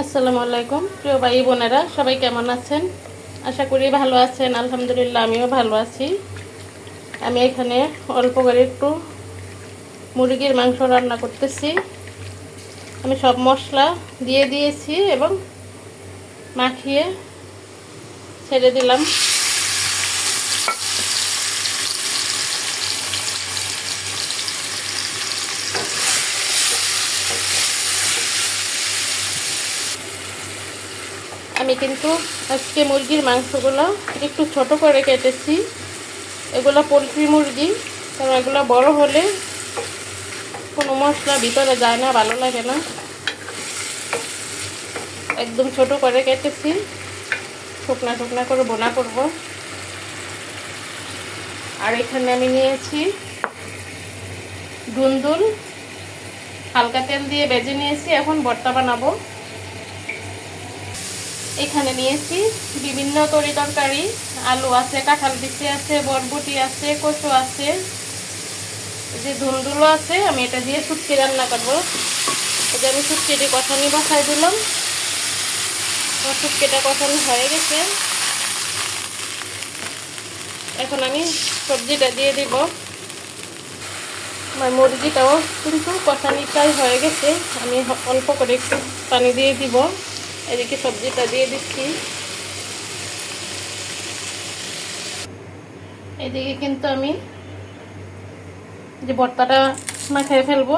আসসালামু আলাইকুম। প্রিয় ভাই বোনেরা, সবাই কেমন আছেন? আশা করি ভালো আছেন, আলহামদুলিল্লাহ আমিও ভালো আছি। আমি এখানে অল্প করে একটু মুরগির মাংস রান্না করতেছি। আমি সব মশলা দিয়ে দিয়েছি এবং মাখিয়ে ছেড়ে দিলাম। আমি কিন্তু আজকে মুরগির মাংসগুলো একটু ছোট করে কেটেছি। এগুলো পোলট্রি মুরগি, কারণ এগুলো বড় হলে কোনো মশলা ভিতরে যায় না, ভালো লাগে না। একদম ছোট করে কেটেছি। শুকনা শুকনা করে বোনা করব। আর এখানে আমি নিয়েছি দুন্দুল হালকা তেল দিয়ে বেজে নিয়েছি, এখন ভর্তা বানাবো। এখানে নিয়েছি। বিভিন্ন তরি তরকারি, আলু আছে, কাঁঠাল বিচি আছে, বরবটি আছে, কচু আছে। যে ধুন্দুলো আছে, আমি এটা দিয়ে শুটকি রান্না করব। যে আমি শুটকিটি কষানি বসাই দিলাম। আমার শুটকিটা কষানি হয়ে গেছে। এখন আমি সবজিটা দিয়ে দিব। আমার মুরগিটাও কিন্তু কষানিটাই হয়ে গেছে। আমি অল্প করে একটু পানি দিয়ে দিব। এদিকে সবজিটা দিয়ে দিচ্ছি। এদিকে কিন্তু আমি যে ভর্তাটা মাখায় ফেলব,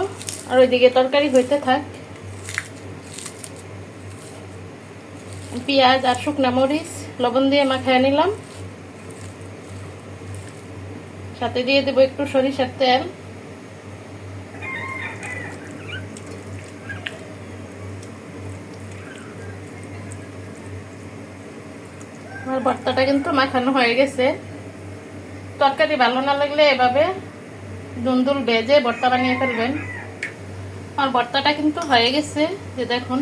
আর ওইদিকে তরকারি হইতে থাক। পেঁয়াজ আর শুকনা মরিচ, লবণ দিয়ে মাখায় নিলাম। সাথে দিয়ে দেবো একটু সরিষার তেল। আমার ভর্তাটা কিন্তু মাখানো হয়ে গেছে। তরকারি ভালো না লাগলে এভাবে দুন্দুল বেজে ভর্তা বানিয়ে ফেলবেন। আমার ভর্তাটা কিন্তু হয়ে গেছে যে দেখুন।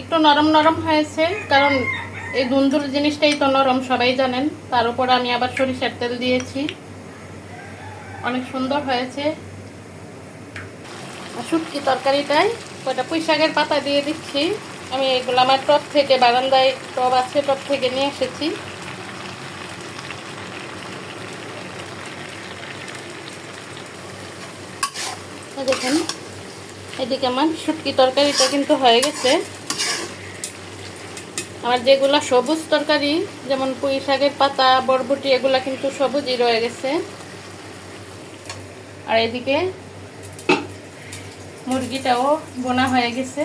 একটু নরম নরম হয়েছে, কারণ এই দুন্দুল জিনিসটাই তো নরম, সবাই জানেন। তার উপর আমি আবার সরিষার তেল দিয়েছি। অনেক সুন্দর হয়েছে। শুটকি তরকারিটাই কয়টা পুঁই শাকের পাতা দিয়ে দিচ্ছি। আমি এগুলো আমার টপ থেকে, বারান্দায় টব আছে, টপ থেকে নিয়ে এসেছি। দেখেন, এদিকে আমার শুটকি তরকারিটা কিন্তু হয়ে গেছে। আমার যেগুলা সবুজ তরকারি, যেমন পুঁই শাকের পাতা, বরবটি, এগুলা কিন্তু সবুজই রয়ে গেছে। আর এদিকে মুরগিটাও বোনা হয়ে গেছে।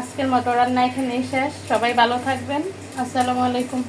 আজকের মতো রান্না এখানেই শেষ। সবাই ভালো থাকবেন। আসসালামু আলাইকুম।